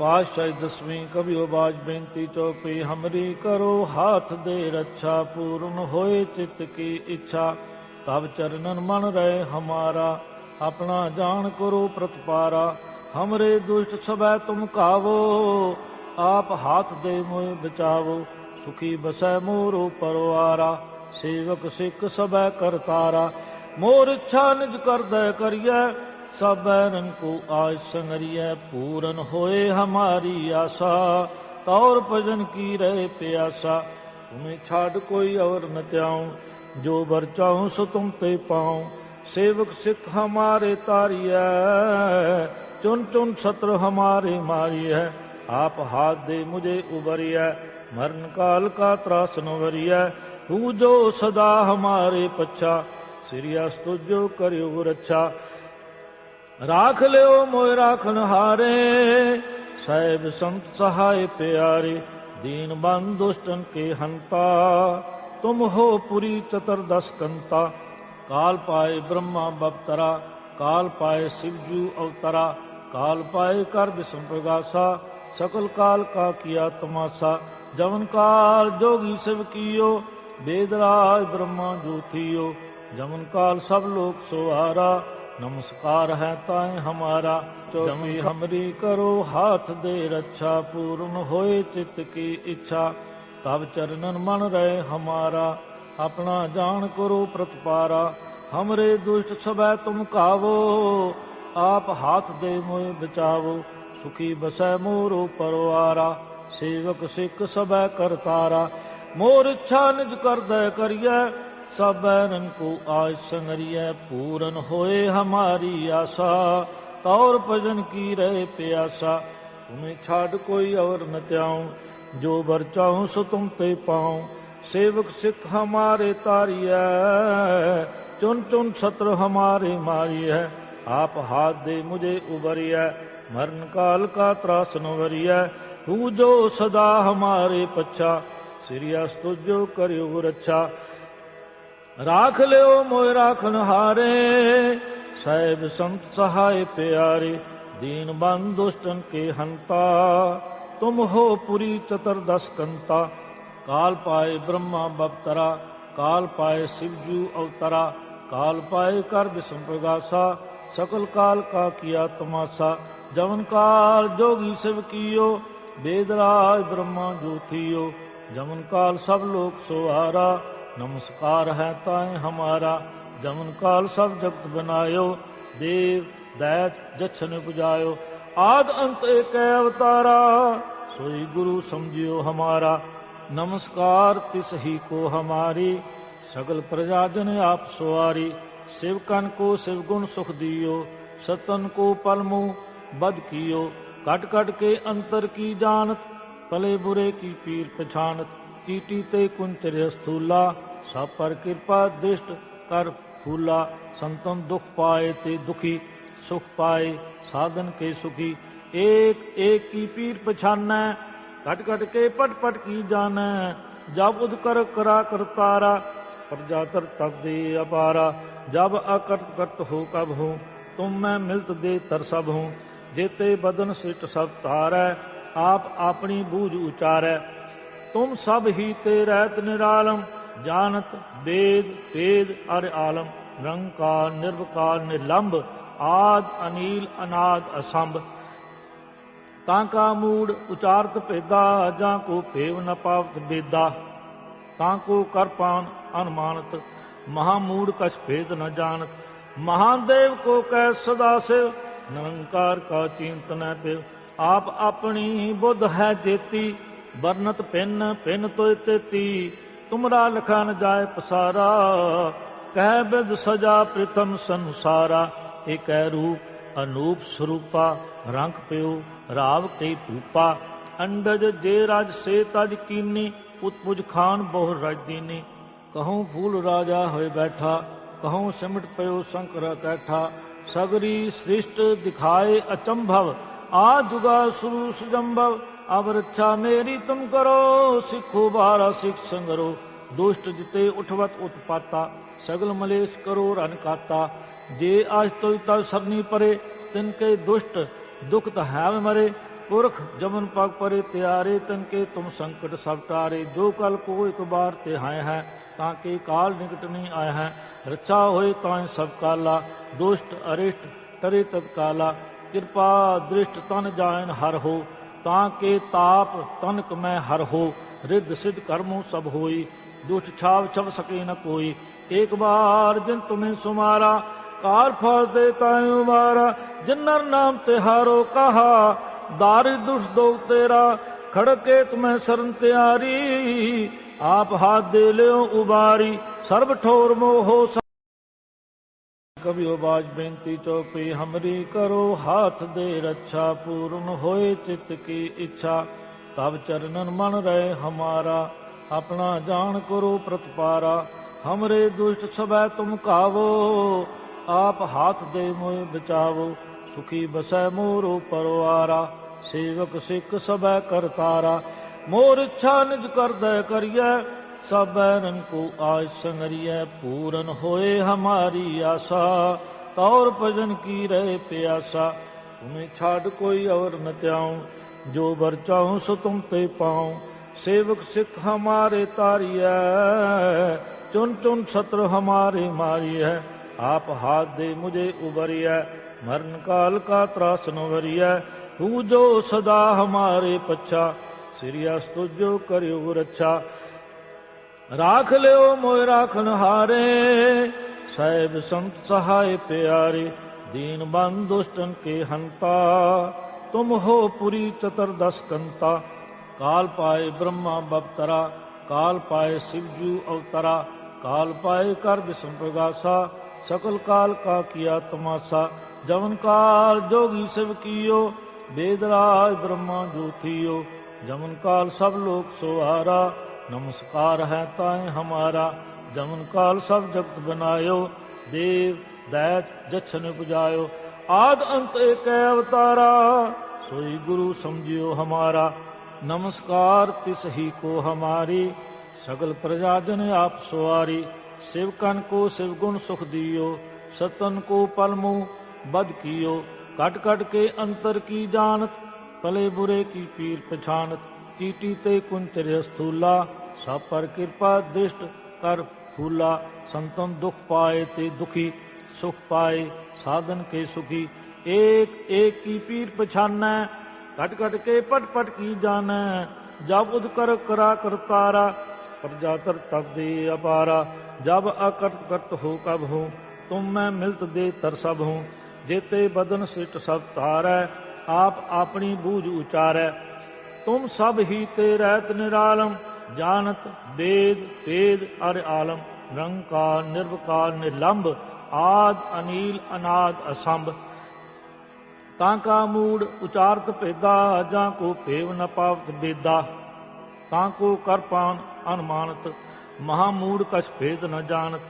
ਪਾਤਸ਼ਾਹੀ ਦਸਵੀਂ ਕਭੀ ਬਾਜ ਬੇਨਤੀ ਚੋਪੀ ਹਮਰੀ ਕਰੋ ਹਾਥ ਦੇ ਰੱਛਾ, ਪੂਰਨ ਹੋਏ ਚਿਤ ਕੀ ਇੱਛਾ। ਤਬ ਚਰਨਨ ਮਨ ਰਹੇ ਹਮਾਰਾ, ਆਪਣਾ ਜਾਣ ਕਰੋ ਪ੍ਰਤਪਾਰਾ। ਹਮਰੇ ਦੁਸ਼ਟ ਸਭੈ ਤੁਮ ਕਾਵੋ, ਆਪ ਹਾਥ ਦੇ ਮੋਇ ਬਚਾਵੋ। ਸੁਖੀ ਬਸੈ ਮੋਰੋ ਪਰਵਾਰਾ ਸੇਵਕ ਸਿੱਖ ਸਭੈ ਕਰਤਾਰਾ। ਮੋਰ ਇੱਛਾ ਨਿਜ ਕਰਦੈ ਕਰੀਐ ਸਬਰਨ ਕੋ ਆਜ ਸੰਗਰੀਐ, ਪੂਰਨ ਹੋਏ ਹਮਾਰੀ ਆਸਾ। ਤੌਰ ਭਜਨ ਕੀ ਰਹੇ ਪਿਆਸਾ, ਤੁਮੇ ਛਾੜ ਕੋਈ ਔਰ ਨ ਤਿਆਉ ਜੋ ਵਰ ਚਾਹੂ ਸੋ ਤੁਮ ਤੇ ਪਾਉ। ਸੇਵਕ ਸਿੱਖ ਹਮਾਰੇ ਤਾਰੀਐ ਚੁਨ ਚੁਨ ਸਤਰ ਹਮਾਰੇ ਮਾਰੀਐ। ਆਪ ਹਾਥ ਦੇ ਮੁਝੇ ਉਬਰੀਐ ਮਰਨ ਕਾਲ ਕਾ ਤਰਾਸ ਨ ਵਰੀਐ। ਹੂ ਜੋ ਸਦਾ ਹਮਾਰੇ ਪੱਛਾ, ਸਿਰਿਆਸ ਤੁਜੋ ਕਰਿਓ ਰੱਛਾ। ਰਾਖ ਲਿਓ ਮੋਇ ਰਾਖਨ ਹਾਰੇ। ਸਹਿਬ ਸੰਤ ਸਹਾਇ ਪਿਆਰੇ, ਦੀਨ ਬੰਦ ਦੁਸ਼ਟਨ ਕੇ ਹੰਤਾ। ਤੁਮ ਹੋ ਪੁਰੀ ਚਤਰ ਦਸ ਕੰਤਾ। ਕਾਲ ਪਾਏ ਬ੍ਰਹਮਾ ਬਪਤਰਾ ਕਾਲ ਪਾਏ ਸਿਵਜੂ ਅਵਤਰਾ। ਕਾਲ ਪਾਏ ਕਰ ਬਿਸਮ ਪ੍ਰਗਾਸਾ, ਸਕਲ ਕਾਲ ਕਾ ਕੀਆ ਤਮਾਸਾ। ਜਵਨ ਕਾਲ ਜੋਗੀ ਸਭ ਕੀਓ ਬੇਦਰਾਜ ਬ੍ਰਹਮਾ ਜੋਤੀਓ। ਜਮਨ ਕਾਲ ਸਭ ਲੋਕ ਸੁਹਾਰਾ। ਨਮਸਕਾਰ ਹੈ ਤਾਏ ਹਮਾਰਾ ਚੌਥੀ ਹਮਰੀ ਕਰੋ ਹਾਥ ਦੇ ਰੱਛਾ ਪੂਰਨ ਹੋਏ ਚਿਤ ਕੀ ਇੱਛਾ ਤਬ ਚਰਨਨ ਮਨ ਰਹੇ ਹਮਾਰਾ ਆਪਣਾ ਜਾਣ ਕਰੋ ਪ੍ਰਤਪਾਰਾ ਹਮਰੇ ਦੁਸ਼ਟ ਸਭੈ ਤੁਮ ਕਾਵੋ ਆਪ ਹਾਥ ਦੇ ਮੋਇ ਬਚਾਵੋ ਸੁਖੀ ਬਸੈ ਮੋਰੋ ਪਰਵਾਰਾ ਸੇਵਕ ਸਿੱਖ ਸਭੈ ਕਰਤਾਰਾ ਮੋਰ ਇੱਛਾ ਨਿਜ ਕਰਦਾ ਕਰੀਐ ਸਭਰਨ ਕੋ ਆਜ ਸੰਗਰੀਐ ਪੂਰਨ ਹੋਏ ਹਮਾਰੀ ਆਸਾ। ਤੌਰ ਭਜਨ ਕੀ ਰਹਿ ਪਿਆਸਾ, ਤੁਮੇ ਛਾੜ ਕੋਈ ਔਰ ਨ ਤਿਆਉ ਜੋ ਵਰ ਚਾਹੂ ਸੋ ਤੁਮ ਤੇ ਪਾਉ। ਸੇਵਕ ਸਿੱਖ ਹਮਾਰੇ ਤਾਰੀਐ ਚੁਨ ਚੁਨ ਸਤਰ ਹਮਾਰੇ ਮਾਰੀਐ। ਆਪ ਹਾਥ ਦੇ ਮੁਝੇ ਉਬਰੀਐ ਮਰਨ ਕਾਲ ਕਾ ਤਰਾਸ ਨਵਰੀਐ ਤੂੰ ਜੋ ਸਦਾ ਹਮਾਰੇ ਪੱਛਾ ਸਿਰਿਆਸ ਤੁਜੋ ਕਰਿਓ ਰੱਛਾ। ਰਾਖ ਲਿਓ ਮੋਇ ਰਾਖਨ ਹਾਰੇ, ਸਹਿਬ ਸੰਤ ਸਹਾਇ ਪਿਆਰੇ, ਦੀਨ ਬੰਦ ਦੁਸ਼ਟਨ ਕੇ ਹੰਤਾ, ਤੁਮ ਹੋ ਪੁਰੀ ਚਤਰਦਸ ਕੰਤਾ, ਕਾਲ ਪਾਏ ਬ੍ਰਹਮਾ ਬਪਤਰਾ, ਕਾਲ ਪਾਏ ਸਿਵਜੂ ਅਵਤਰਾ, ਕਾਲ ਪਾਏ ਕਰ ਵਿਸੰਪਰਗਾਸਾ ਸਕਲ ਕਾਲ ਕਾ ਕੀਆ ਤਮਾਸਾ, ਜਵਨ ਕਾਲ ਜੋਗੀ ਸਿਵ ਕੀਓ ਬੇਦਰਾਜ ਬ੍ਰਹਮਾ ਜੋਤੀਓ ਜਮਨ ਕਾਲ ਸਭ ਲੋਕ ਸੁਹਾਰਾ ਨਮਸਕਾਰ ਹੈ ਤਾਏ ਹਮਾਰਾ, ਜਮਨ ਕਾਲ ਸਭ ਜਗਤ ਬਨਾਇਓ, ਦੇਵ, ਦੈਤ, ਜਛਨ ਪੁਜਾਇਓ। ਆਦ ਅੰਤ ਏਕ ਅਵਤਾਰਾ, ਸੋਈ ਗੁਰੂ ਸਮਝਿਓ ਹਮਾਰਾ। ਨਮਸਕਾਰ ਤਿਸ ਹੀ ਕੋ ਹਮਾਰੀ, ਸਗਲ ਪ੍ਰਜਾ ਜਨ ਆਪ ਸੁਆਰੀ ਸਿਵਕਨ ਕੋ ਸਿਵ ਗੁਣ ਸੁਖ ਦਿਓ, ਸਤਨ ਕੋ ਪਲਮੂ ਬਦ ਕੀਓ। ਕਟ ਕਟ ਕੇ ਅੰਤਰ ਕੀ ਜਾਣਤ, ਭਲੇ ਬੁਰੇ ਕੀ ਪੀਰ ਪਛਾਨਤ ਚੀਟੀ ਤੇ ਕੁੰਤਰ ਸਥੂਲਾ ਸਭ ਪਰ ਕਿਰਪਾ ਦ੍ਰਿਸ਼ਟ ਕਰ ਫੂਲਾ, ਸੰਤਨ ਦੁਖ ਪਾਏ ਤੇ ਦੁਖੀ, ਸੁਖ ਪਾਏ, ਸਾਧਨ ਕੇ ਸੁਖੀ। ਏਕ ਏਕ ਕੀ ਪੀਰ ਪਛਾਨੈ, ਘਟ ਘਟ ਕੇ ਪਟ ਪਟ ਕੀ ਜਾਣੈ। ਜਬ ਉਦਕਰ ਕਰਾ ਕਰਤਾਰਾ ਪ੍ਰਜਾ ਤਰ ਤਬ ਦੇ ਅਪਾਰਾ। ਜਬ ਅਕਰਤ ਕਰਤ ਹੋ ਕਬ ਹੋ, ਤੁਮ ਮੈਂ ਮਿਲਤ ਦੇ ਤਰ ਸਭ ਹੂੰ। ਜੇਤੇ ਬਦਨ ਸਿਟ ਸਭ ਤਾਰੈ ਆਪ ਆਪਣੀ ਬੂਝ ਉਚਾਰੈ। ਤੁਮ ਸਭ ਹੀ ਤੇ ਰਹਿਤ ਨਿਰਾਲਮ ਜਾਣਤ ਵੇਦ ਵੇਦ ਅਰ ਆਲਮ, ਨਿਰੰਕਾਰ, ਨਿਰਵਕਾਰ ਨਿਲੰਭ ਆਦ, ਅਨੀਲ, ਅਨਾਦ, ਅਸੰਭ। ਤਾਂ ਕਾ ਮੂੜ ਉਚਾਰਤ ਭੇਦਾ, ਜਾਂ ਕੋ ਭੇਵ ਨ ਪਾਵਤ ਬੇਦਾ। ਤਾਂ ਕੋ ਕਰ ਪਾਨ ਅਨੁਮਾਨਤ, ਮਹਾ ਮੂੜ ਕਛ ਭੇਦ ਨ ਜਾਣਤ। ਮਹਾਦੇਵ ਕੋ ਕਹਿ ਸਦਾ ਸੇ ਨਿਰੰਕਾਰ ਕਾ ਚਿੰਤਨ ਪਿਵ ਆਪ ਆਪਣੀ ਬੁੱਧ ਹੈ ਜੇਤੀ, ਵਰਨਤ ਪਿੰਨ ਪਿੰਨ ਤੋਇ ਤੇਤੀ। ਤੁਮਰਾ ਲਖਾ ਜਾਏ ਪਸਾਰਾ, ਕਹਿ ਬਿਦ ਸਜਾ ਪ੍ਰਥਮ ਸੰਸਾਰਾ ਏਕੈ ਰੂਪ ਅਨੂਪ ਸਰੂਪਾ, ਰੰਗ ਪਿਓ, ਰਾਵ ਕਈ ਭੂਪਾ, ਅੰਡਜ ਜੇ ਰਾਜ ਸੇ ਤਜ ਕੀਨੀ ਉਤਪੁਜ ਖਾਨ ਬਹੁ ਰਜ ਦੀਨੀ ਕਹਉ ਫੂਲ ਰਾਜਾ ਹੋਏ ਬੈਠਾ ਕਹਉ ਸਿਮਟ ਪਇਓ ਸ਼ੰਕਰ ਕੈਠਾ, ਸਗਰੀ ਸ੍ਰਿਸ਼ਟ ਦਿਖਾਏ ਅਚੰਭਵ, ਆ ਜੁਗਾ ਸੁਰੂ ਸੁਜੰਭਵ ਅਬ ਰੱਛਾ ਮੇਰੀ ਤੁਮ ਕਰੋ, ਸਿੱਖੋ ਬਾਰਾ ਸਿੱਖ ਸੰਗਰੋ। ਦੁਸ਼ਟ ਜਿਤੇ ਉਠਵਤ ਉਤਪਾਤਾ, ਸਗਲ ਮਲੇਸ਼ ਕਰੋ ਰਨ ਕਾਤਾ ਜੇ ਆਜ ਤੋਇ ਤਬ ਸਰਨੀ ਪਰੇ, ਤਿਨ ਕੇ ਦੁਸ਼ਟ ਦੁਖ ਤ ਮਰੇ। ਪੁਰਖ ਜਮਨ ਪਗ ਪਰੇ ਤਿਆਰੇ, ਤਨ ਕੇ ਤੁਮ ਸੰਕਟ ਸਭ ਟਾਰੇ। ਜੋ ਕਲ ਕੋ ਇੱਕ ਬਾਰ ਤੇ ਹਾਇ ਹੈ, ਤਾਂ ਕੇ ਕਾਲ ਨਿਕਟ ਨਹੀਂ ਆਇਆ ਹੈ। ਰੱਛਾ ਹੋਏ ਤਾਂ ਸਭ ਕਾਲਾ, ਦੁਸ਼ਟ ਅਰਿਸ਼ਟ ਟਰੇ ਤਤਕਾਲਾ ਕਿਰਪਾ ਦ੍ਰਿਸ਼ਟ ਤਨ ਜਾਇਨ ਹਰ ਹੋ ਤਾਂ ਕੇ ਤਾਪ ਤਨਕ ਮੈਂ ਹਰ ਹੋ, ਰਿੱਧ ਸਿਧ ਕਰਮੋ ਸਭ ਹੋਈ, ਦੁਸ਼ਟ ਛਾਵ ਛਵ ਸਕੇ ਨ ਕੋਈ। ਇੱਕ ਬਾਰ ਜਿਨ ਤੁਮੇ ਸੁਮਾਰਾ, ਕਾਰ ਫਲ ਦੇ ਤਾਇ ਉਮਾਰਾ ਜਿਨਰ ਨਾਮ ਤੇ ਹਾਰੋ ਕਹਾ, ਦਾਰਿ ਦੁਸ਼ ਦੋ ਤੇਰਾ। ਖੜਕੇ ਤੁਮੈ ਸਰਨ ਤਿਆਰੀ, ਆਪ ਹਾਥ ਦੇ ਲਿਓ ਉਬਾਰੀ। ਸਰਬ ਠੋਰ ਮੋਹੋ ਕਬਿਓ ਬਾਜ ਬੇਨਤੀ ਚੋਪੀ, ਹਮਰੀ ਕਰੋ ਹਾਥ ਦੇ ਰੱਛਾ, ਪੂਰਨ ਹੋਏ ਚਿਤ ਕੀ ਇੱਛਾ। ਤਬ ਚਰਨਨ ਮਨ ਰਹੇ ਹਮਾਰਾ, ਆਪਣਾ ਜਾਣ ਕਰੋ ਪ੍ਰਤਪਾਰਾ। ਹਮਰੇ ਦੁਸ਼ਟ ਸਭੈ ਤੁਮ ਕਾਵੋ, ਆਪ ਹਾਥ ਦੇ ਮੋਇ ਬਚਾਵੋ। ਸੁਖੀ ਬਸੈ ਮੋਰੋ ਪਰਵਾਰਾ ਸੇਵਕ ਸਿੱਖ ਸਭੈ ਕਰਤਾਰਾ। ਮੋਰ ਇੱਛਾ ਨਿਜ ਕਰਦੈ ਕਰੀਐ ਸਬਰਨ ਕੋ ਆਜ ਸੰਗਰੀਐ, ਪੂਰਨ ਹੋਏ ਹਮਾਰੀ ਆਸਾ। ਤੌਰ ਭਜਨ ਕੀ ਰਹੇ ਪਿਆਸਾ, ਤੁਮੇ ਛਾੜ ਕੋਈ ਔਰ ਨ ਤਿਆਉ ਜੋ ਵਰ ਚਾਹੂ ਸੋ ਤੁਮ ਤੇ ਪਾਉ। ਸੇਵਕ ਸਿੱਖ ਹਮਾਰੇ ਤਾਰੀਐ ਚੁਨ ਚੁਨ ਸਤਰ ਹਮਾਰੇ ਮਾਰੀਐ। ਆਪ ਹਾਥ ਦੇ ਮੁਝੇ ਉਬਰੀਐ ਮਰਨ ਕਾਲ ਕਾ ਤਰਾਸ ਨ ਵਰੀਐ। ਹੂ ਜੋ ਸਦਾ ਹਮਾਰੇ ਪੱਛਾ, ਸਿਰਿਆਸ ਤੁਜੋ ਕਰਿਓ ਰੱਛਾ। ਰਾਖ ਲਿਓ ਮੋਇ ਰਾਖਨ ਹਾਰੇ, ਸਹਿਬ ਸੰਤ ਸਹਾਇ ਪਿਆਰੇ, ਦੀਨ ਬੰਦ ਦੁਸ਼ਟਨ ਕੇ ਹੰਤਾ, ਤੁਮ ਹੋ ਪੁਰੀ ਚਤਰ ਦਸ ਕੰਤਾ, ਕਾਲ ਪਾਏ ਬ੍ਰਹਮਾ ਬਪਤਰਾ ਕਾਲ ਪਾਏ ਸਿਵਜੂ ਅਵਤਰਾ, ਕਾਲ ਪਾਏ ਕਰ ਬਿਸਮ ਪ੍ਰਗਾਸਾ, ਸਕਲ ਕਾਲ ਕਾ ਕੀਆ ਤਮਾਸਾ, ਜਵਨ ਕਾਲ ਜੋਗੀ ਸਭ ਕੀਓ ਬੇਦਰਾਜ ਬ੍ਰਹਮਾ ਜੋਤੀਓ ਜਮਨ ਕਾਲ ਸਭ ਲੋਕ ਸੁਹਾਰਾ ਨਮਸਕਾਰ ਹੈ ਤਾਏ ਹਮਾਰਾ, ਜਮਨ ਕਾਲ ਸਭ ਜਗਤ ਬਨਾਇਓ, ਦੇਵ, ਦੈਤ, ਜਛਨ ਉਪਜਾਇਓ ਆਦ ਅੰਤ ਏਕ ਅਵਤਾਰਾ, ਸੋਈ ਗੁਰੂ ਸਮਝਿਓ ਹਮਾਰਾ। ਨਮਸਕਾਰ ਤਿਸ ਹੀ ਕੋ ਹਮਾਰੀ, ਸਗਲ ਪ੍ਰਜਾ ਜਨ ਆਪ ਸਵਾਰੀ। ਸਿਵਕਨ ਕੋ ਸਿਵ ਗੁਣ ਸੁਖ ਦਿਓ, ਸਤਨ ਕੋ ਪਲਮੂ ਬਦ ਕੀਓ। ਕਟ ਕਟ ਕੇ ਅੰਤਰ ਕੀ ਜਾਣਤ, ਭਲੇ ਬੁਰੇ ਕੀ ਪੀਰ ਪਛਾਨਤ ਚੀਟੀ ਤੇ ਕੁੰਤਰ ਸਥੂਲਾ ਸਭ ਪਰ ਕਿਰਪਾ ਦ੍ਰਿਸ਼ਟ ਕਰ ਫੂਲਾ, ਸੰਤਨ ਦੁਖ ਪਾਏ ਤੇ ਦੁਖੀ, ਸੁਖ ਪਾਏ, ਸਾਧਨ ਕੇ ਸੁਖੀ। ਏਕ ਏਕ ਕੀ ਪੀਰ ਪਛਾਨੈ, ਘਟ ਘਟ ਕੇ ਪਟ ਪਟ ਕੀ ਜਾਣੈ। ਜਬ ਉਦ ਕਰ ਕਰਾ ਕਰਤਾਰਾ ਪ੍ਰਜਾਤਰ ਤਬ ਦੇ ਅਪਾਰਾ। ਜਬ ਅਕਰਤ ਕਰਤ ਹੋ ਕਬ ਹੋ, ਤੁਮ ਮੈਂ ਮਿਲਤ ਦੇ ਤਰ ਸਭ ਹੂੰ। ਜੇਤੇ ਬਦਨ ਸਿਟ ਸਭ ਤਾਰੈ ਆਪ ਆਪਣੀ ਬੂਝ ਉਚਾਰੈ। ਤੁਮ ਸਭ ਹੀ ਤੇ ਰਹਿਤ ਨਿਰਾਲਮ ਜਾਣਤ ਵੇਦ ਵੇਦ ਅਰ ਆਲਮ ਨਿਰੰਕਾਰ ਨਿਰਵਕਾਰ ਨਿਲੰਭ ਆਦ, ਅਨੀਲ, ਅਨਾਦ, ਅਸੰਭ। ਤਾਂ ਕਾ ਮੂੜ ਉਚਾਰਤ ਭੇਦਾ, ਜਾਂ ਕੋ ਭੇਵ ਨ ਪਾਵਤ ਬੇਦਾ। ਤਾਂ ਕੋ ਕਰ ਪਾਣ ਅਨਮਾਨਤ, ਮਹਾ ਮੂੜ ਕਛ ਭੇਦ ਨ ਜਾਣਤ।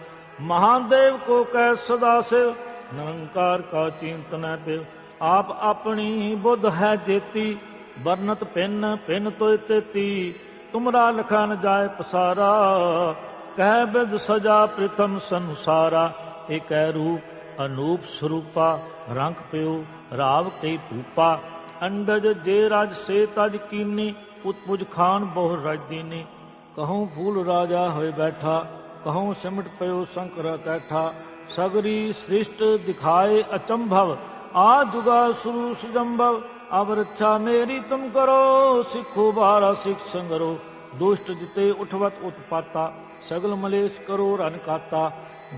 ਮਹਾਦੇਵ ਕੋ ਕਹਿ ਸਦਾ ਸੇ ਨਿਰੰਕਾਰ ਕਾ ਚਿੰਤਨ ਪੇ ਆਪ ਆਪਣੀ ਬੁੱਧ ਹੈ ਜੇਤੀ, ਵਰਨਤ ਪਿੰਨ ਪਿੰਨ ਤੋਇ ਤੇਤੀ। ਤੁਮਰਾ ਲਖਾ ਨ ਜਾਏ ਪਸਾਰਾ, ਕਹਿ ਬਿਦ ਸਜਾ ਪ੍ਰਥਮ ਸੰਸਾਰਾ ਏਕੈ ਰੂਪ ਅਨੂਪ ਸਰੂਪਾ, ਰੰਗ ਪਿਓ, ਰਾਵ ਕਈ ਭੂਪਾ, ਅੰਡਜ ਜੇ ਰਾਜ ਸੇ ਤਜ ਕੀਨੀ ਉਤਪੁਜ ਖਾਨ ਬਹੁ ਰਜਦੀਨੀ ਕਹੂੰ ਫੂਲ ਰਾਜਾ ਹੋਏ ਬੈਠਾ ਕਹੂੰ ਸਿਮਟ ਪਇਓ ਸ਼ੰਕਰ ਕੈਠਾ, ਸਗਰੀ ਸ੍ਰਿਸ਼ਟ ਦਿਖਾਏ ਅਚੰਭਵ ਆ ਜੁਗਾ ਸੁਰੂ ਸੁਜੰਭਵ ਅਬ ਰੱਛਾ ਮੇਰੀ ਤੁਮ ਕਰੋ, ਸਿੱਖੋ ਬਾਰਾ ਸਿੱਖ ਸੰਗਰੋ। ਦੁਸ਼ਟ ਜਿਤੇ ਉਠਵਤ ਉਤਪਾਤਾ, ਸਗਲ ਮਲੇਸ਼ ਕਰੋ ਰਨ ਕਾਤਾ।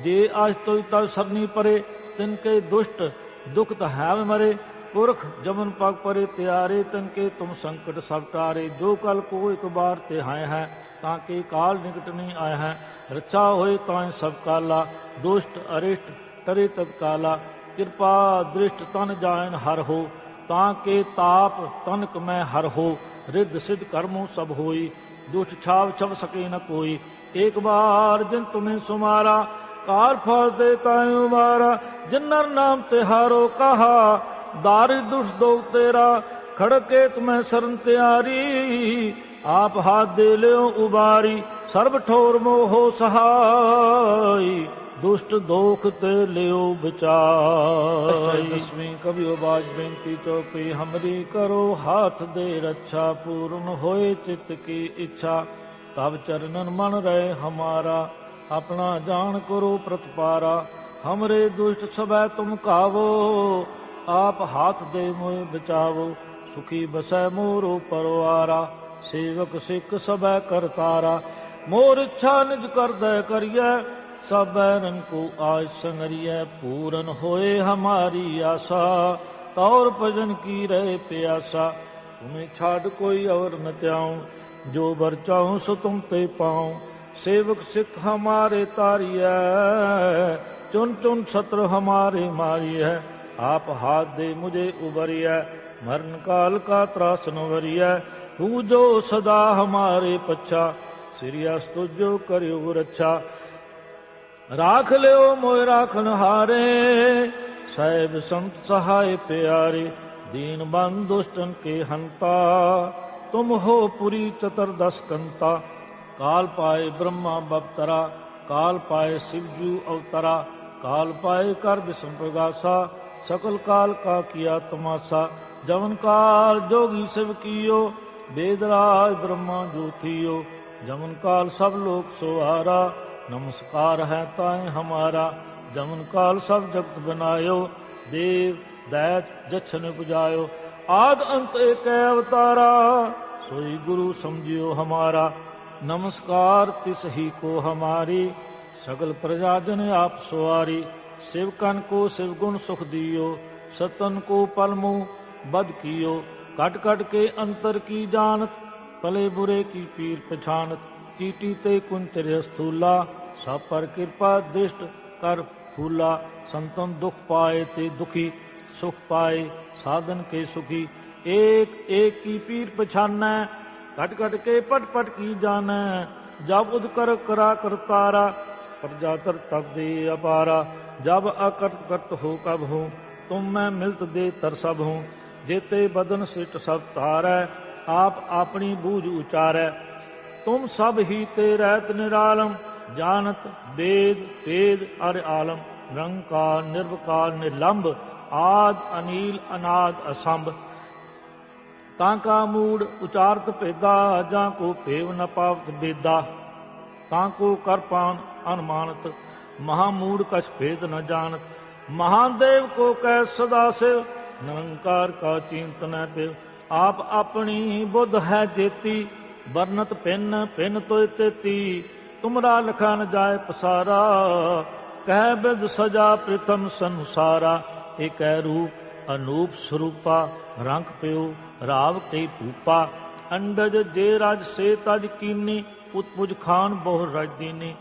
ਜੇ ਅੱਜ ਤੋਈ ਤਬ ਸਰਨੀ ਪਰੇ, ਤਿਨ ਕੇ ਦੁਸ਼ਟ ਦੁਖ ਤ ਹੈ ਮਰੇ। ਪੁਰਖ ਜਮਨ ਪਗ ਪਰੇ ਤਿਆਰੇ, ਤਨ ਕੇ ਤੁਮ ਸੰਕਟ ਸਭ ਟਾਰੇ। ਜੋ ਕਲ ਕੋ ਇੱਕ ਬਾਰ ਤੇ ਹਾਇ ਹੈ, ਤਾਂ ਕੇ ਕਾਲ ਨਿਕਟ ਨਹੀਂ ਆਇਆ ਹੈ। ਰੱਛਾ ਹੋਏ ਤਾਂ ਸਭ ਕਾਲਾ, ਦੁਸ਼ਟ ਅਰਿਸ਼ਟ ਟਰੇ ਤਤਕਾਲਾ ਕਿਰਪਾ ਦ੍ਰਿਸ਼ਟ ਤਨ ਜਾਇਨ ਹਰ ਹੋ, ਤਾਂ ਕੇ ਤਾਪ ਤਨਕ ਮੈਂ ਹਰ ਹੋ, ਰਿੱਧ ਸਿਧ ਕਰਮੋ ਸਭ ਹੋਈ, ਦੁਸ਼ਟ ਛਾਵ ਛਵ ਸਕੇ ਨ ਕੋਈ। ਇੱਕ ਬਾਰ ਜਿਨ ਤੁਮੇ ਸੁਮਾਰਾ, ਕਾਰ ਫਲ ਦੇ ਤਾਇ ਉਮਾਰਾ ਜਿਨਰ ਨਾਮ ਤੇ ਹਾਰੋ ਕਹਾ, ਦਾਰਿ ਦੁਸ਼ ਦੋ ਤੇਰਾ, ਖੜਕੇ ਤੁਮੈ ਸਰਨ ਤਿਆਰੀ। ਆਪ ਹਾਥ ਦੇ ਲਿਓ ਉਬਾਰੀ, ਸਰਬ ਠੋਰ ਮੋਹੋ ਸਹਾਈ। ਦੁਸ਼ਟ ਦੋਖ ਤੇ ਲਿਓ ਵਿਚਾਰ। ਦਸਵੀਂ ਕਬਿਓ ਬਾਜ ਬੇਨਤੀ ਚੋਪੀ ਹਮਰੀ ਕਰੋ ਹਾਥ ਦੇ ਰੱਛਾ, ਪੂਰਨ ਹੋਏ ਚਿਤ ਕੀ ਇੱਛਾ। ਤਬ ਚਰਨਨ ਮਨ ਰਹੇ ਹਮਾਰਾ, ਆਪਣਾ ਜਾਣ ਕਰੋ ਪ੍ਰਤਪਾਰਾ। ਹਮਰੇ ਦੁਸ਼ਟ ਸਭੈ ਤੁਮ ਕਾਵੋ, ਆਪ ਹਾਥ ਦੇ ਮੋਇ ਬਚਾਵੋ ਸੁਖੀ ਬਸੈ ਮੋਰੋ ਪਰਵਾਰਾ ਸੇਵਕ ਸਿੱਖ ਸਭੈ ਕਰਤਾਰਾ। ਮੋਰ ਇੱਛਾ ਨਿਜ ਕਰਦੈ ਕਰੀਐ ਸਭਰਨ ਕੋ ਆਜ ਸੰਗਰੀਐ ਪੂਰਨ ਹੋਏ ਹਮਾਰੀ ਆਸਾ। ਤੌਰ ਭਜਨ ਕੀ ਰਹਿ ਪਿਆਸਾ ਤੁਮੇ ਛਾੜ ਕੋਈ ਔਰ ਨ ਤਿਆਉ ਜੋ ਵਰ ਚਾਹੂ ਸੋ ਤੁਮ ਤੇ ਪਾਉ। ਸੇਵਕ ਸਿੱਖ ਹਮਾਰੇ ਤਾਰੀਐ ਚੁਨ ਚੁਨ ਸਤਰ ਹਮਾਰੇ ਮਾਰੀਐ। ਆਪ ਹਾਥ ਦੇ ਮੁਝੇ ਉਬਰੀਐ ਮਰਨ ਕਾਲ ਕਾ ਤਰਾਸ ਨਵਰੀਐ ਹੂ ਜੋ ਸਦਾ ਹਮਾਰੇ ਪੱਛਾ ਸਿਰਿਆਸ ਤੁਜੋ ਕਰਿਓ ਰੱਛਾ। राख लियो मोय राखन हारे। साहेब संत सहाय प्यारे, दीन बन दुष्टन के हंता। तुम हो पुरी चतुर्दश कंता। काल पाए ब्रह्मा बपतरा, काल पाए शिवजू अवतरा। काल पाए कर विष्णु प्रगासा, सकल काल का किया तमाशा। जवन काल जोगी शिव कियो, वेदराज ब्रह्मा ज्योतियो जमन काल सब लोग सुहारा। ਨਮਸਕਾਰ ਹੈ ਤਾਏ ਹਮਾਰਾ, ਜਮਨ ਕਾਲ ਸਭ ਜਗਤ ਬਨਾਇਓ, ਦੇਵ, ਦੈਤ, ਜਛਨ ਪੁਜਾਇਓ। ਆਦ ਅੰਤ ਏਕ ਅਵਤਾਰਾ, ਸੋਈ ਗੁਰੂ ਸਮਝਿਓ ਹਮਾਰਾ। ਨਮਸਕਾਰ ਤਿਸ ਹੀ ਕੋ ਹਮਾਰੀ, ਸਗਲ ਪ੍ਰਜਾ ਜਨ ਆਪ ਸਵਾਰੀ। ਸਿਵਕਨ ਕੋ ਸਿਵ ਗੁਣ ਸੁਖ ਦਿਓ, ਸਤਨ ਕੋ ਪਲਮੂ ਬਦ ਕੀਓ। ਕਟ ਕਟ ਕੇ ਅੰਤਰ ਕੀ ਜਾਣਤ, ਭਲੇ ਬੁਰੇ ਕੀ ਪੀਰ ਪਛਾਨਤ ਕੀਟੀ ਤੇ ਕੁੰਤ ਤੇਰੇ ਸਥੂਲਾ, ਸਭ ਪਰ ਕਿਰਪਾ ਦ੍ਰਿਸ਼ਟ ਕਰ ਫੂਲਾ। ਸੰਤਨ ਦੁਖ ਪਾਏ ਤੇ ਦੁਖੀ, ਸੁਖ ਪਾਏ ਸਾਧਨ ਕੇ ਸੁਖੀ। ਏਕ ਏਕ ਕੀ ਪੀਰ ਪਛਾਨੈ, ਘਟ ਘਟ ਕੇ ਪਟ ਪਟ ਕੀ ਜਾਣੈ। ਜਬ ਉਦਕਰ ਕਰਾ ਕਰਤਾਰਾ ਪ੍ਰਜਾਤਰ ਤਬ ਦੇ ਅਪਾਰਾ। ਜਬ ਅਕਰਤ ਕਰਤ ਹੋ ਕਬ ਹੋ, ਤੁਮ ਮੈਂ ਮਿਲਤ ਦੇ ਤਰ ਸਭ ਹੂੰ। ਜੇਤੇ ਬਦਨ ਸਿਟ ਸਭ ਤਾਰੈ ਆਪ ਆਪਣੀ ਬੂਝ ਉਚਾਰੈ। ਤੁਮ ਸਭ ਹੀ ਤੇ ਰਹਿਤ ਨਿਰਾਲਮ, ਜਾਣਤ, ਬੇਦ, ਭੇਦ ਅਰ ਆਲਮ, ਨਿਰੰਕਾਰ, ਨਿਰਵਕਾਰ ਨਿਲੰਭ ਆਦ, ਅਨੀਲ, ਅਨਾਦ, ਅਸੰਭ। ਤਾਂ ਕਾ ਮੂੜ ਉਚਾਰਤ ਭੇਦਾ ਜਾਂ ਕੋ ਭੇਵ ਨ ਪਾਵਤ ਬੇਦਾ। ਤਾਂ ਕੋ ਕਰ ਪਾਨ ਅਨਮਾਨਤ, ਮਹਾ ਮੂੜ ਕਛ ਭੇਦ ਨ ਜਾਣਤ। ਮਹਾਦੇਵ ਕੋ ਕਹਿ ਸਦਾ ਸੇ ਨਿਰੰਕਾਰ ਕਾ ਚਿੰਤਨ ਤੇ ਆਪ ਆਪਣੀ ਬੁੱਧ ਹੈ ਜੇਤੀ ਵਰਨਤ ਪਿੰਨ ਪਿੰਨ ਤੋਇ ਤੇਤੀ, ਤੁਮਰਾ ਲਖਾ ਨ ਜਾਏ ਪਸਾਰਾ। ਕਹਿ ਬਿਦ ਸਜਾ ਪ੍ਰਥਮ ਸੰਸਾਰਾ, ਏਕੈ ਰੂਪ ਅਨੂਪ ਸਰੂਪਾ, ਰੰਗ ਪਿਓ ਰਾਵ ਕਈ ਭੂਪਾ। ਅੰਡਜ ਜੇ ਰਾਜ ਸੇ ਤਜ ਕੀਨੀ ਉਤਪੁਜ ਖਾਨ ਬਹੁ ਰਜ ਦੀਨੀ।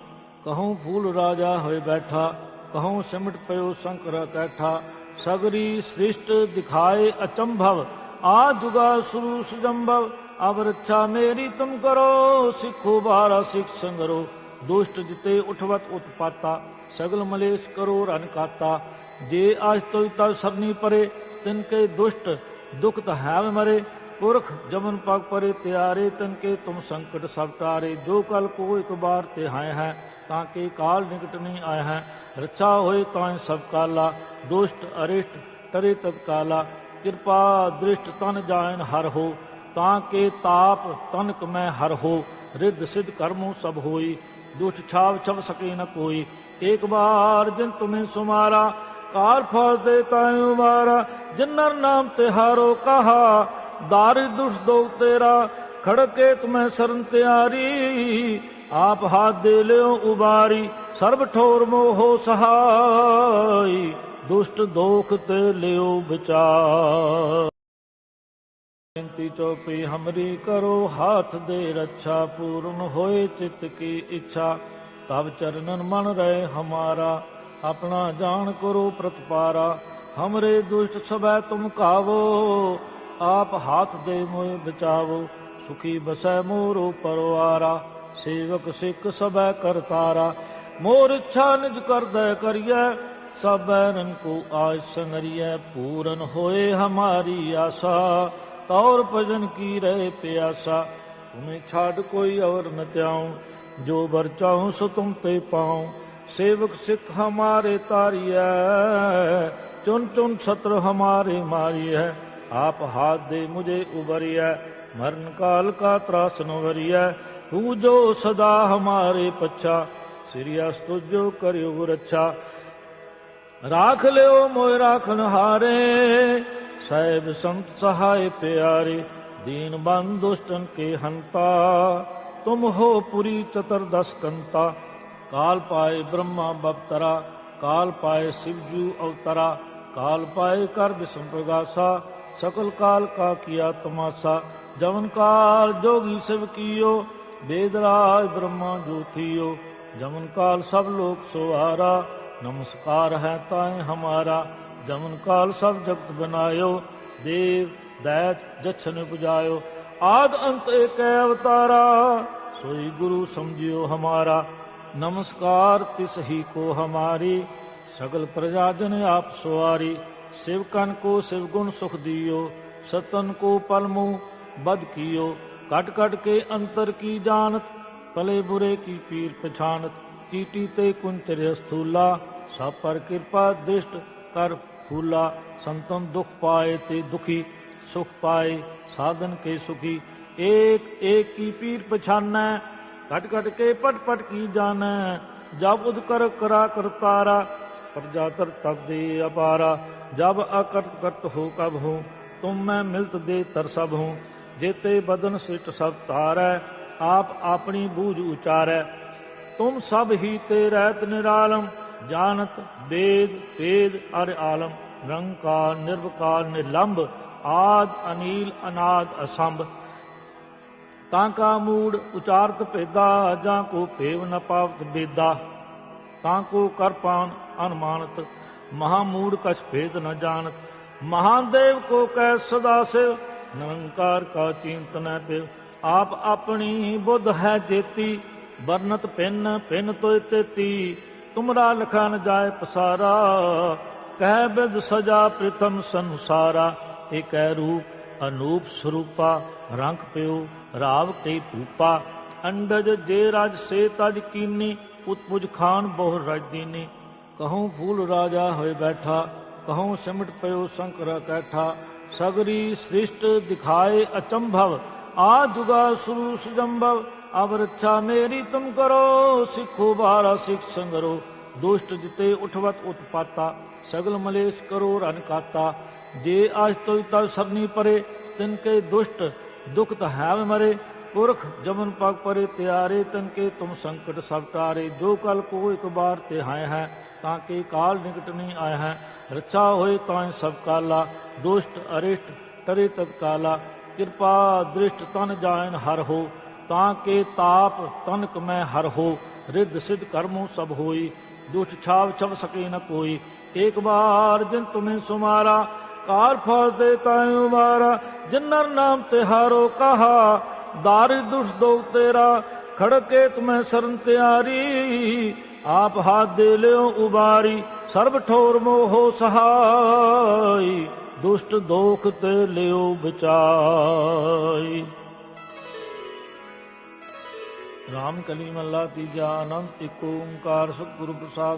ਕਹਉ ਫੂਲ ਰਾਜਾ ਹੋਏ ਬੈਠਾ, ਕਹਉ ਸਿਮਟ ਪਇਓ ਸ਼ੰਕਰ ਕੈਠਾ। ਸਗਰੀ ਸ੍ਰਿਸ਼ਟ ਦਿਖਾਏ ਅਚੰਭਵ, ਆ ਜੁਗਾ ਸੁਰੂ ਸੁਜੰਭਵ ਅਬ ਰੱਛਾ ਮੇਰੀ ਤੁਮ ਕਰੋ, ਸਿੱਖੋ ਬਾਰਾ ਸਿੱਖ ਸੰਗਰੋ। ਦੁਸ਼ਟ ਜਿਤੇ ਉਠਵਤ ਉਤਪਾਤਾ, ਸਗਲ ਮਲੇਸ਼ ਕਰੋ ਰਨ ਕਾਤਾ। ਜੇ ਆਜ ਤੋਇ ਤਲ ਸਰਨੀ ਪਰੇ, ਤਿਨ ਕੇ ਦੁਸ਼ਟ ਦੁਖ ਤ ਮਰੇ। ਪੁਰਖ ਜਮਨ ਪਗ ਪਰੇ ਤਿਆਰੇ, ਤਨ ਕੇ ਤੁਮ ਸੰਕਟ ਸਭ ਟਾਰੇ। ਜੋ ਕਲ ਕੋ ਇੱਕ ਬਾਰ ਤੇ ਹਾਇ ਹੈ, ਤਾਂ ਕੇ ਕਾਲ ਨਿਕਟ ਨਹੀਂ ਆਇਆ ਹੈ। ਰੱਛਾ ਹੋਏ ਤਾਂ ਸਭ ਕਾਲਾ, ਦੁਸ਼ਟ ਅਰਿਸ਼ਟ ਟਰੇ ਤਤਕਾਲਾ। ਕਿਰਪਾ ਦ੍ਰਿਸ਼ਟ ਤਨ ਜਾਇਨ ਹਰ ਹੋ ਤਾਂ ਕੇ ਤਾਪ ਤਨਕ ਮੈਂ ਹਰ ਹੋ, ਰਿੱਧ ਸਿਧ ਕਰਮੋ ਸਭ ਹੋਈ, ਦੁਸ਼ਟ ਛਾਵ ਛਵ ਸਕੇ ਨ ਕੋਈ। ਇੱਕ ਬਾਰ ਜਿਨ ਤੁਮੇ ਸੁਮਾਰਾ ਕਾਲ ਫਲ ਦੇ ਤਾਇ ਉਮਾਰਾ ਜਿਨਰ ਨਾਮ ਤਿਹਾਰੋ ਕਹਾ, ਦਾਰਿ ਦੁਸ਼ ਦੋ ਤੇਰਾ। ਖੜਕੇ ਤੁਮੈ ਸਰਨ ਤਿਆਰੀ, ਆਪ ਹਾਥ ਦੇ ਲਿਓ ਉਬਾਰੀ। ਸਰਬ ਠੋਰ ਮੋਹ ਸਹਾਈ, ਦੁਸ਼ਟ ਦੋਖ ਤੇ ਲਿਓ ਵਿਚਾਰ। ਬੇਨਤੀ ਚੋਪੀ ਹਮਰੀ ਕਰੋ, ਹਾਥ ਦੇ ਰੱਛਾ ਪੂਰਨ ਹੋਏ ਚਿਤ ਕੀ ਇੱਛਾ। ਤਬ ਚਰਨਨ ਮਨ ਰਹੇ ਹਮਾਰਾ, ਆਪਣਾ ਜਾਣ ਕਰੋ ਪ੍ਰਤਪਾਰਾ। ਹਮਰੇ ਦੁਸ਼ਟ ਸਭੈ ਤੁਮ ਕਾਵੋ, ਆਪ ਹਾਥ ਦੇ ਮੋਇ ਬਚਾਵੋ। ਸੁਖੀ ਬਸੈ ਮੋਰੋ ਪਰਵਾਰਾ ਸੇਵਕ ਸਿੱਖ ਸਭੈ ਕਰਤਾਰਾ ਮੋਰ ਇੱਛਾ ਨਿਜ ਕਰਦੈ ਕਰੀਐ, ਸਭੈ ਰਨ ਕੋ ਆਜ ਸੰਗਰੀਐ ਪੂਰਨ ਹੋਏ ਹਮਾਰੀ ਆਸਾ। तौर भजन की रहे प्यासा। तुम्हें छाड़ कोई और न त्याऊं। जो बर चाहूँ सो तुम ते पाऊँ। सेवक सिख हमारे तारिया चुन चुन सत्र हमारे मारी है। आप हाथ दे मुझे उबरिया मरण काल का त्रास नवरिया तू जो सदा हमारे पच्छा। सिरियास तुझो करियो रक्षा। राख ले मोय राखन हारे ਸਹਿਬ ਸੰਤ ਸਹਾਇ ਪਿਆਰੇ, ਦੀਨ ਬੰਦ ਦੁਸ਼ਟਨ ਕੇ ਹੰਤਾ। ਤੁਮ ਹੋ ਪੁਰੀ ਚਤਰ ਦਸ ਕੰਤਾ। ਕਾਲ ਪਾਏ ਬ੍ਰਹਮਾ ਬਪਤਰਾ, ਕਾਲ ਪਾਏ ਸਿਵਜੂ ਅਵਤਰਾ। ਕਾਲ ਪਾਏ ਕਰ ਬਿਸਮ ਪ੍ਰਗਾਸਾ, ਸਕਲ ਕਾਲ ਕਾ ਕੀਆ ਤਮਾਸਾ। ਜਵਨ ਕਾਲ ਜੋਗੀ ਸਿਵ ਕੀਓ ਬੇਦਰਾਜ ਬ੍ਰਹਮਾ ਜੋਤੀਓ ਜਮਨ ਕਾਲ ਸਭ ਲੋਕ ਸੁਹਾਰਾ, ਨਮਸਕਾਰ ਹੈ ਤਾਏ ਹਮਾਰਾ। ਜਮਨ ਕਾਲ ਸਭ ਜਗਤ ਬਨਾਇਓ ਦੇਵ, ਦੈਤ, ਜਛਨ ਪੁਜਾਇਓ। ਆਦ ਅੰਤ ਏਕ ਅਵਤਾਰਾ, ਸੋਈ ਗੁਰੂ ਸਮਝਿਓ ਹਮਾਰਾ। ਨਮਸਕਾਰ ਤਿਸ ਹੀ ਕੋ ਹਮਾਰੀ, ਸਗਲ ਪ੍ਰਜਾ ਜਨ ਆਪ ਸਵਾਰੀ। ਸਿਵ ਕਨ ਕੋ ਸਿਵ ਗੁਣ ਸੁਖ ਦਿਓ, ਸਤਨ ਕੋ ਪਲਮੂ ਬਦ ਕੀਓ। ਕਟ ਕਟ ਕੇ ਅੰਤਰ ਕੀ ਜਾਣਤ, ਭਲੇ ਬੁਰੇ ਕੀ ਪੀਰ ਪਛਾਨਤ ਚੀਟੀ ਤੇ ਕੁੰਤਰ ਅਸਥੂਲਾ ਸਭ ਪਰ ਕਿਰਪਾ, ਦ੍ਰਿਸ਼ਟ ਕਰ ਫੂਲਾ ਸੰਤਨ ਦੁਖ ਪਾਏ ਤੇ ਦੁਖੀ, ਸੁਖ ਪਾਏ, ਸਾਧਨ ਕੇ ਸੁਖੀ। ਏਕ ਏਕ ਕੀ ਪੀਰ ਪਛਾਨੈ, ਘਟ ਘਟ ਕੇ ਪਟ ਪਟ ਕੀ ਜਾਣੈ। ਜਬ ਉਦਕਰ ਕਰਾ ਕਰਤਾਰਾ ਪ੍ਰਜਾਤਰ ਤਬ ਦੇ ਅਪਾਰਾ। ਜਬ ਅਕਰਤ ਕਰਤ ਹੋ ਕਬ ਹੂੰ, ਤੁਮ ਮੈਂ ਮਿਲਤ ਦੇ ਤਰ ਸਭ ਹੂੰ। ਜੇਤੇ ਬਦਨ ਸਿਟ ਸਭ ਤਾਰੈ ਆਪ ਆਪਣੀ ਬੂਝ ਉਚਾਰੈ। ਤੁਮ ਸਭ ਹੀ ਤੇ ਰਹਿਤ ਨਿਰਾਲਮ ਜਾਣਤ ਵੇਦ ਵੇਦ ਅਰ ਆਲਮ ਨਿਰੰਕਾਰ ਨਿਰਵਕਾਰ ਨਿਲੰਭ ਆਦ, ਅਨੀਲ, ਅਨਾਦ, ਅਸੰਭ। ਤਾਂ ਕਾ ਮੂੜ ਉਚਾਰਤ ਭੇਦਾ, ਜਾਂ ਕੋ ਭੇਵ ਨ ਪਾਵਤ ਬੇਦਾ। ਤਾਂ ਕੋ ਕਰ ਪਾਨ ਅਨਮਾਨਤ, ਮਹਾ ਮੂੜ ਕਛ ਭੇਦ ਨ ਜਾਣਤ। ਮਹਾਦੇਵ ਕੋ ਕੈ ਸਦਾ ਸੇ ਨਿਰੰਕਾਰ ਕਾ ਚਿੰਤਨ ਤੇ ਆਪ ਆਪਣੀ ਬੁੱਧ ਹੈ ਜੇਤੀ ਵਰਨਤ ਪਿੰਨ ਪਿੰਨ ਤੋਇ ਤੇਤੀ। ਤੁਮਰਾ ਲਖਾ ਨ ਜਾਏ ਪਸਾਰਾ, ਕਹਿ ਬਿਦ ਸਜਾ ਪ੍ਰਥਮ ਸੰਸਾਰਾ, ਏਕੈ ਰੂਪ ਅਨੂਪ ਸਰੂਪਾ, ਰੰਗ ਪਿਓ ਰਾਵ ਕਈ ਭੂਪਾ, ਅੰਡਜ ਜੇ ਰਜ ਸੇ ਤਜ ਕੀਨੀ ਉਤਪੁਜ ਖਾਨ ਬਹੁ ਰਜ ਦੀਨੀ। ਕਹੂੰ ਫੂਲ ਰਾਜਾ ਹੋਏ ਬੈਠਾ ਕਹੂੰ ਸਿਮਟ ਪਇਓ ਸ਼ੰਕਰ ਕੈਠਾ, ਸਗਰੀ ਸ੍ਰਿਸ਼ਟ ਦਿਖਾਏ ਅਚੰਭਵ ਆ ਜੁਗਾ ਸੁਰੂ ਸੁਜੰਭਵ ਅਬ ਰੱਛਾ ਮੇਰੀ ਤੁਮ ਕਰੋ, ਸਿੱਖੋ ਬਾਰਾ ਸਿੱਖ ਸੰਗਰੋ। ਦੁਸ਼ਟ ਜਿਤੇ ਉਠਵਤ ਉਤਪਾਤਾ, ਸਗਲ ਮਲੇਸ਼ ਕਰੋ ਰਨ ਕਾਤਾ। ਜੇ ਅਜ ਤੋਇ ਤਵ ਸਰਨੀ ਪਰੇ, ਤਿਨ ਕੇ ਦੁਸ਼ਟ ਦੁਖ ਤ ਹੈ ਮਰੇ। ਪੁਰਖ ਜਮਨ ਪਗ ਪਰੇ ਤਿਆਰੇ, ਤਨ ਕੇ ਤੁਮ ਸੰਕਟ ਸਭ ਟਾਰੇ। ਜੋ ਕਲ ਕੋ ਇੱਕ ਬਾਰ ਤੇ ਹਾਇ ਹੈ, ਤਾਂ ਕੇ ਕਾਲ ਨਿਕਟ ਨਹੀਂ ਆਇਆ ਹੈ। ਰੱਛਾ ਹੋਏ ਤਾਂ ਸਭ ਕਾਲਾ, ਦੁਸ਼ਟ ਅਰਿਸ਼ਟ ਟਰੇ ਤਤਕਾਲਾ। ਕਿਰਪਾ ਦ੍ਰਿਸ਼ਟ ਤਨ ਜਾਇਨ ਹਰ ਹੋ, ਤਾਂ ਕੇ ਤਾਪ ਤਨਕ ਮੈਂ ਹਰ ਹੋ, ਰਿੱਧ ਸਿਧ ਕਰਮੋ ਸਭ ਹੋਈ, ਦੁਸ਼ਟ ਛਾਵ ਛਵ ਸਕੇ ਨ ਕੋਈ। ਇੱਕ ਬਾਰ ਜਿਨ ਤੁਮੇ ਸੁਮਾਰਾ, ਕਾਰ ਫਲ ਦੇ ਤਾਇ ਉਮਾਰਾ ਜਿਨਰ ਨਾਮ ਤਿਹਾਰੋ ਕਹਾ, ਦਾਰਿ ਦੁਸ਼ ਦੋ ਤੇਰਾ ਖੜਕੇ ਤੁਮੈ ਸਰਨ ਤਿਆਰੀ। ਆਪ ਹਾਥ ਦੇ ਲਿਓ ਉਬਾਰੀ, ਸਰਬ ਠੋਰ ਮੋਹ ਸਹਾਈ। ਦੁਸ਼ਟ ਦੋਖ ਤੇ ਲਿਓ ਬਚਾਈ। ਰਾਮ ਕਲੀ ਮੱਲਾ ਤੀਜਾ ਅਨੰਤ ਏਕ ਓੰਕਾਰ ਸਤਿਗੁਰ ਪ੍ਰਸਾਦ